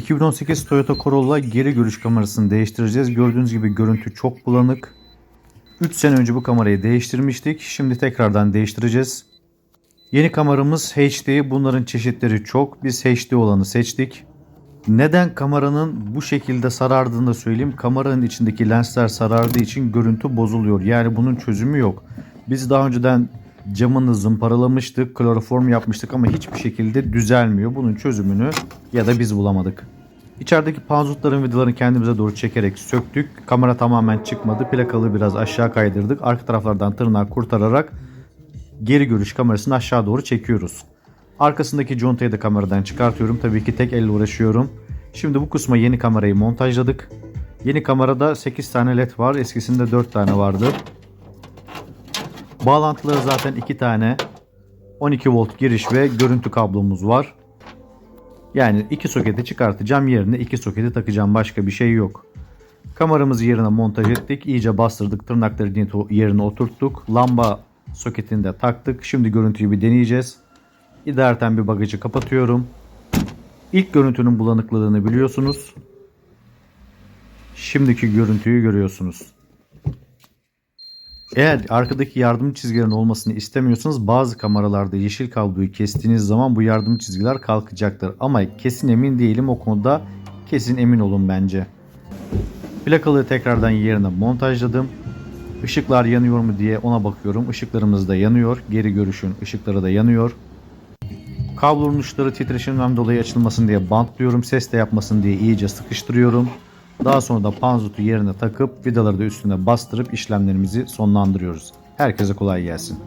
2018 Toyota Corolla geri görüş kamerasını değiştireceğiz. Gördüğünüz gibi görüntü çok bulanık. 3 sene önce bu kamerayı değiştirmiştik. Şimdi tekrardan değiştireceğiz. Yeni kameramız HD. Bunların çeşitleri çok. Biz HD olanı seçtik. Neden kameranın bu şekilde sarardığını da söyleyeyim. Kameranın içindeki lensler sarardığı için görüntü bozuluyor. Yani bunun çözümü yok. Biz daha önceden camını zımparalamıştık, kloroform yapmıştık ama hiçbir şekilde düzelmiyor. Bunun çözümünü ya da biz bulamadık. İçerideki panzutların vidalarını kendimize doğru çekerek söktük. Kamera tamamen çıkmadı. Plakalı biraz aşağı kaydırdık. Arka taraflardan tırnağı kurtararak geri görüş kamerasını aşağı doğru çekiyoruz. Arkasındaki contayı da kameradan çıkartıyorum. Tabii ki tek elle uğraşıyorum. Şimdi bu kısma yeni kamerayı montajladık. Yeni kamerada 8 tane led var. Eskisinde 4 tane vardı. Bağlantıları zaten 2 tane 12 volt giriş ve görüntü kablomuz var. Yani iki soketi çıkartacağım yerine iki soketi takacağım başka bir şey yok. Kameramızı yerine montaj ettik. iyice bastırdık. Tırnakları yerine oturttuk. Lamba soketini de taktık. Şimdi görüntüyü bir deneyeceğiz. İdareten bir bagajı kapatıyorum. İlk görüntünün bulanıklığını biliyorsunuz. Şimdiki görüntüyü görüyorsunuz. Eğer arkadaki yardım çizgilerin olmasını istemiyorsanız bazı kameralarda yeşil kabloyu kestiğiniz zaman bu yardım çizgiler kalkacaktır. Ama kesin emin değilim o konuda kesin emin olun bence. Plakalığı tekrardan yerine montajladım. Işıklar yanıyor mu diye ona bakıyorum. Işıklarımız da yanıyor. Geri görüşün ışıkları da yanıyor. Kablonun uçları titreşimden dolayı açılmasın diye bantlıyorum. Ses de yapmasın diye iyice sıkıştırıyorum. Daha sonra da panzutu yerine takıp vidaları da üstüne bastırıp işlemlerimizi sonlandırıyoruz. Herkese kolay gelsin.